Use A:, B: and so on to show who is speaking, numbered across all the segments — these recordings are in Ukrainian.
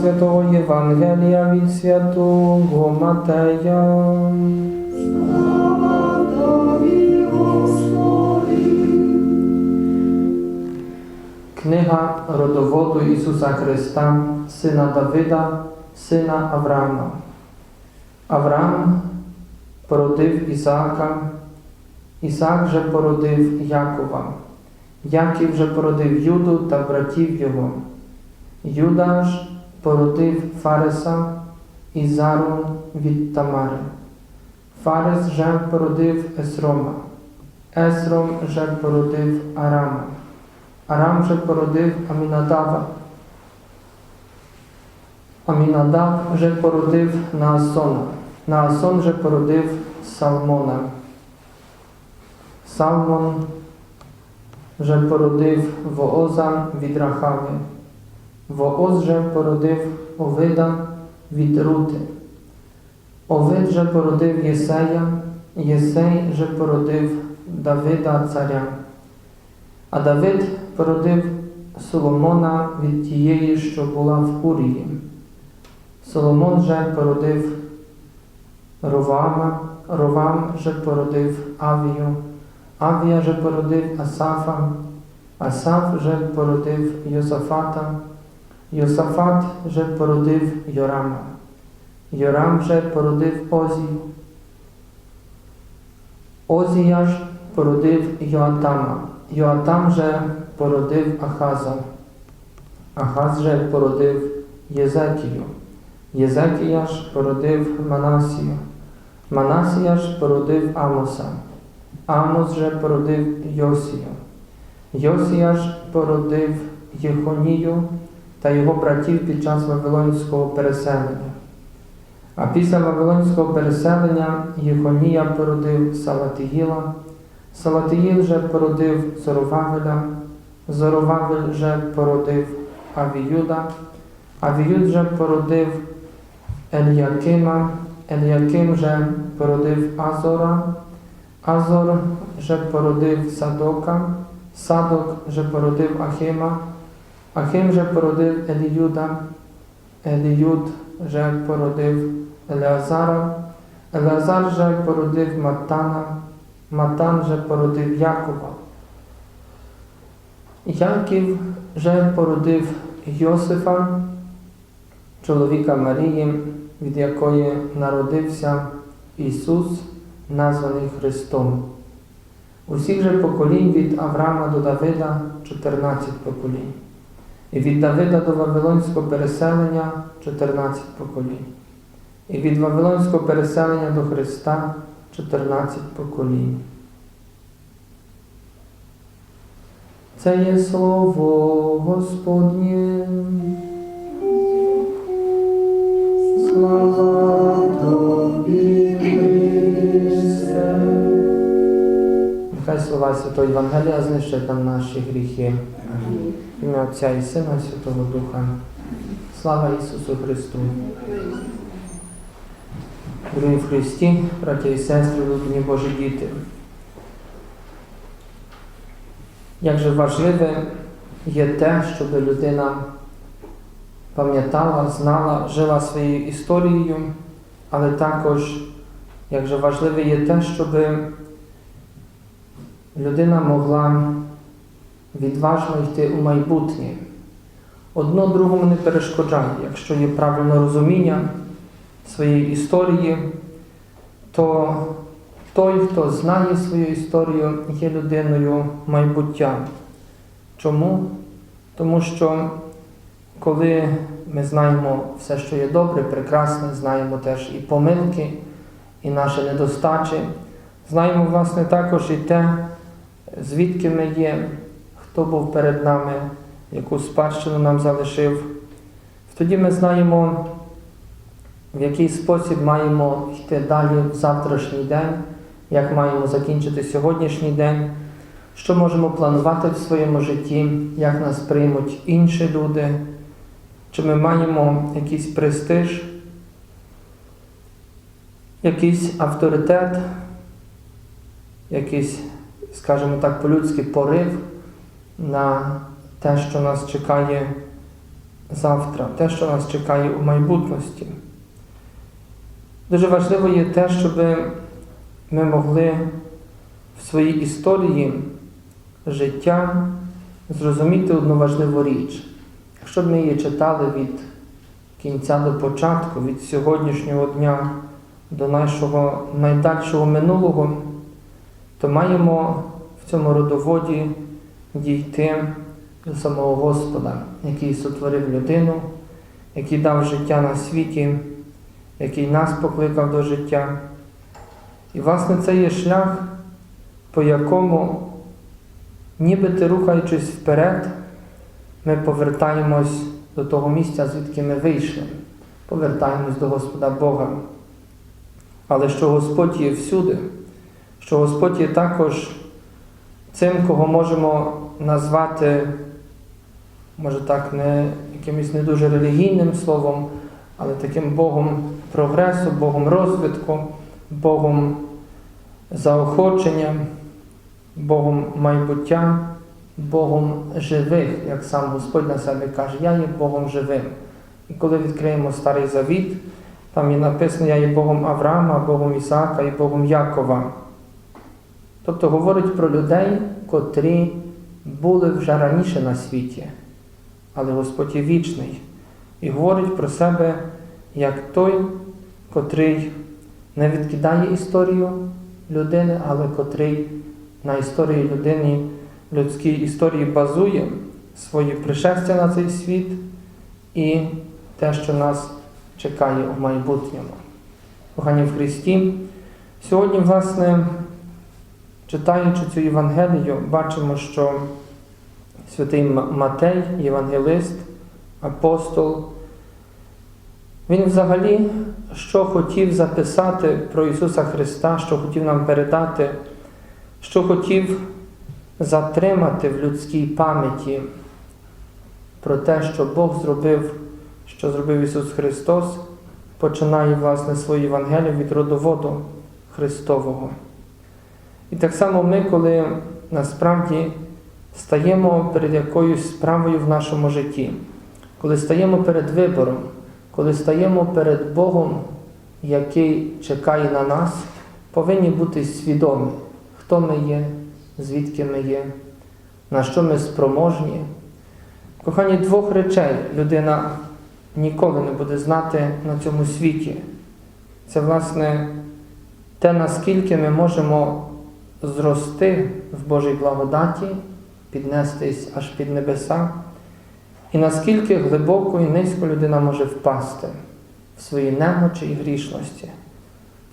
A: Святого Євангелія від Святого Матея. Книга родоводу Ісуса Христа, сина Давида, сина Авраама. Авраам породив Ісаака, Ісаак же породив Якова, Яків же породив Юду та братів його. Юда ж породив Фареса і Зару від Тамари. Фарес же породив Есрома, Есром же породив Арама. Арам же породив Амінадава. Амінадав же породив Наасона. Наасон же породив Салмона. Салмон же породив Вооза від Рахави. Вооз же породив Овида від Рути. Овид же породив Єсея, Єсей же породив Давида царя. А Давид породив Соломона від тієї, що була в Урії. Соломон же породив Ровама, Ровам же породив Авію, Авія же породив Асафа, Асаф же породив Йосафата, Йосафат же породив Йорама, Йорам же породив Озію, Озія ж породив Йоатама, Йоатам же породив Ахаза, Ахаз же породив Єзекію, Єзекія ж породив Манасію, Манасія ж породив Амоса, Амос же породив Йосію, Йосія ж породив Єхонію та його братів під час Вавилонського переселення. А після Вавилонського переселення Єхонія породив Салатиїла, Салатиїл же породив Зоровавеля, Зоровавель же породив Авіюда, Авіюд же породив Еліакима, Еліаким же породив Азора, Азор же породив Садока, Садок же породив Ахима, Ахим же породив Еліюда, Еліюд же породив Елеазара, Елеазар же породив Матана, Матан же породив Якова. Яків же породив Йосифа, чоловіка Марії, від якої народився Ісус, названий Христом. Усіх же поколінь від Авраама до Давида 14 поколінь. І від Давида до Вавилонського переселення 14 поколінь. І від Вавилонського переселення до Христа 14 поколінь. Це є слово Господнє. Слава Тобі, Нехай слова Святого Євангелія знищать нам наші гріхи. В Ім'я Отця і Сина і Святого Духа. Слава Ісусу Христу. Дорогі в Христі, браті і сестри, улюблені Божі діти. Як же важливе є те, щоб людина пам'ятала, знала, жила своєю історією, але також як же важливе є те, щоб людина могла відважно йти у майбутнє. Одно другому не перешкоджає. Якщо є правильне розуміння своєї історії, то той, хто знає свою історію, є людиною майбуття. Чому? Тому що коли ми знаємо все, що є добре, прекрасне, знаємо теж і помилки, і наші недостачі, знаємо, власне, також і те, звідки ми є, хто був перед нами, яку спадщину нам залишив. Тоді ми знаємо, в який спосіб маємо йти далі в завтрашній день, як маємо закінчити сьогоднішній день, що можемо планувати в своєму житті, як нас приймуть інші люди, чи ми маємо якийсь престиж, якийсь авторитет, якийсь, скажімо так, по-людськи порив на те, що нас чекає завтра, те, що нас чекає у майбутності. Дуже важливо є те, щоб ми могли в своїй історії життя зрозуміти одну важливу річ. Якщо б ми її читали від кінця до початку, від сьогоднішнього дня до нашого найдальшого минулого, то маємо в цьому родоводі дійти до самого Господа, який сотворив людину, який дав життя на світі, який нас покликав до життя. І, власне, це є шлях, по якому, нібито рухаючись вперед, ми повертаємось до того місця, звідки ми вийшли, повертаємось до Господа Бога. Але що Господь є всюди, що Господь є також цим, кого можемо назвати, може так, не якимось не дуже релігійним словом, але таким Богом прогресу, Богом розвитку, Богом заохочення, Богом майбуття, Богом живих, як сам Господь на себе каже, я є Богом живим. І коли відкриємо Старий Завіт, там є написано, я є Богом Авраама, Богом Ісаака і Богом Якова. Тобто говорить про людей, котрі були вже раніше на світі, але Господь є вічний. І говорить про себе як той, котрий не відкидає історію людини, але котрий на історії людини, людській історії базує своє пришестя на цей світ і те, що нас чекає у майбутньому. Кохані в Христі, сьогодні, власне, читаючи цю Євангелію, бачимо, що святий Матей, євангелист, апостол, він взагалі що хотів записати про Ісуса Христа, що хотів нам передати, що хотів затримати в людській пам'яті про те, що Бог зробив, що зробив Ісус Христос, починає, власне, свою Євангелію від родоводу Христового. І так само ми, коли насправді стаємо перед якоюсь справою в нашому житті, коли стаємо перед вибором, коли стаємо перед Богом, який чекає на нас, повинні бути свідомі, хто ми є, звідки ми є, на що ми спроможні. Кохані, двох речей людина ніколи не буде знати на цьому світі. Це, власне, те, наскільки ми можемо зрости в Божій благодаті, піднестись аж під небеса, і наскільки глибоко і низько людина може впасти в свої немочі і грішності.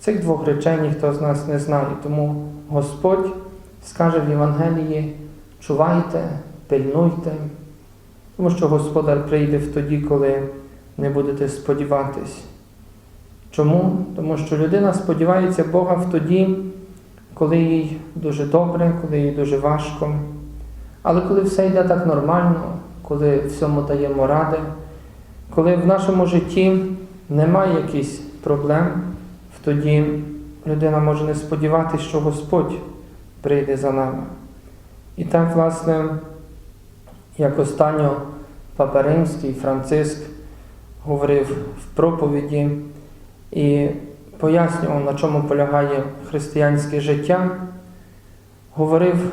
A: Цих двох речей ніхто з нас не знає, тому Господь скаже в Євангелії: чувайте, пильнуйте, тому що Господар прийде в тоді, коли не будете сподіватись. Чому? Тому що людина сподівається Бога в тоді, коли їй дуже добре, коли їй дуже важко. Але коли все йде так нормально, коли всьому даємо ради, коли в нашому житті немає якихось проблем, тоді людина може не сподіватися, що Господь прийде за нами. І так, власне, як останньо Папа Римський Франциск говорив в проповіді і пояснював, на чому полягає християнське життя, говорив,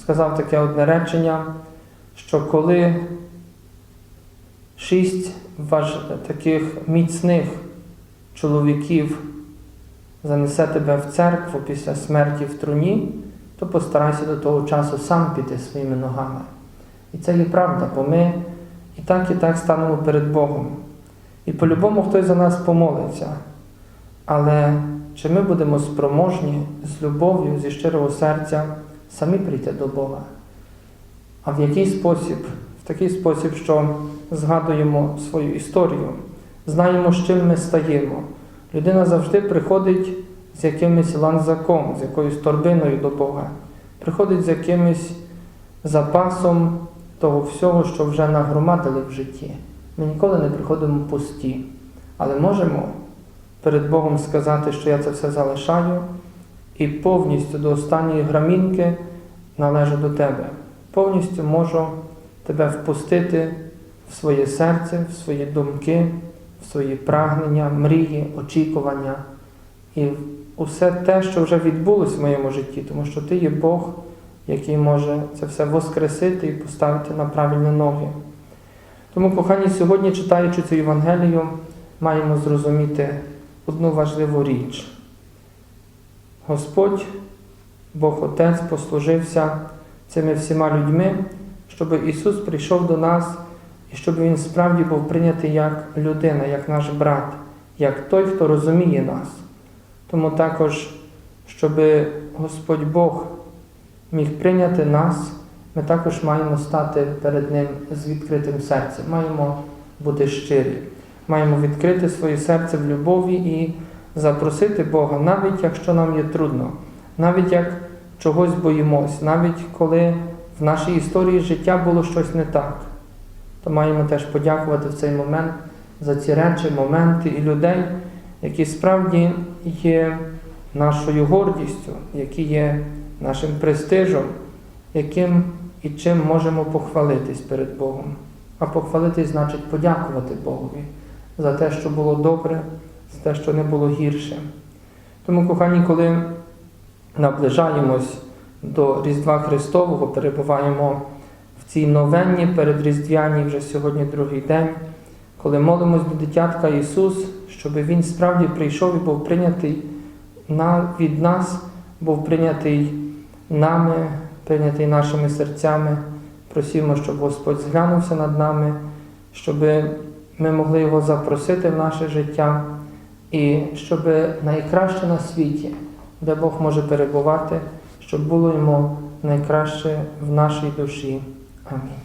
A: сказав таке одне речення, що коли шість важ... таких міцних чоловіків занесе тебе в церкву після смерті в труні, то постарайся до того часу сам піти своїми ногами. І це є правда, бо ми і так, і так станемо перед Богом. І по-любому хтось за нас помолиться. Але чи ми будемо спроможні з любов'ю, зі щирого серця самі прийти до Бога? А в який спосіб? В такий спосіб, що згадуємо свою історію, знаємо, з чим ми стаємо. Людина завжди приходить з якимось ланзаком, з якоюсь торбиною до Бога, приходить з якимось запасом того всього, що вже нагромадили в житті. Ми ніколи не приходимо пусті, але можемо перед Богом сказати, що я це все залишаю, і повністю до останньої грамінки належу до Тебе. Повністю можу Тебе впустити в своє серце, в свої думки, в свої прагнення, мрії, очікування і усе те, що вже відбулось в моєму житті, тому що Ти є Бог, який може це все воскресити і поставити на правильні ноги. Тому, кохані, сьогодні, читаючи цю Євангелію, маємо зрозуміти одну важливу річ. Господь, Бог Отець, послужився цими всіма людьми, щоб Ісус прийшов до нас і щоб Він справді був прийнятий як людина, як наш брат, як той, хто розуміє нас. Тому також, щоб Господь Бог міг прийняти нас, ми також маємо стати перед Ним з відкритим серцем, маємо бути щирі, маємо відкрити своє серце в любові і запросити Бога, навіть якщо нам є трудно, навіть як чогось боїмось, навіть коли в нашій історії життя було щось не так, то маємо теж подякувати в цей момент за ці речі, моменти і людей, які справді є нашою гордістю, які є нашим престижем, яким і чим можемо похвалитись перед Богом. А похвалитись значить подякувати Богові за те, що було добре, за те, що не було гірше. Тому, кохані, коли наближаємось до Різдва Христового, перебуваємо в цій новенні передріздвяній вже сьогодні другий день, коли молимось до дитятка Ісус, щоб Він справді прийшов і був прийнятий від нас, був прийнятий нами, прийнятий нашими серцями. Просімо, щоб Господь зглянувся над нами, щоб ми могли його запросити в наше життя, і щоб найкраще на світі, де Бог може перебувати, щоб було йому найкраще в нашій душі. Амінь.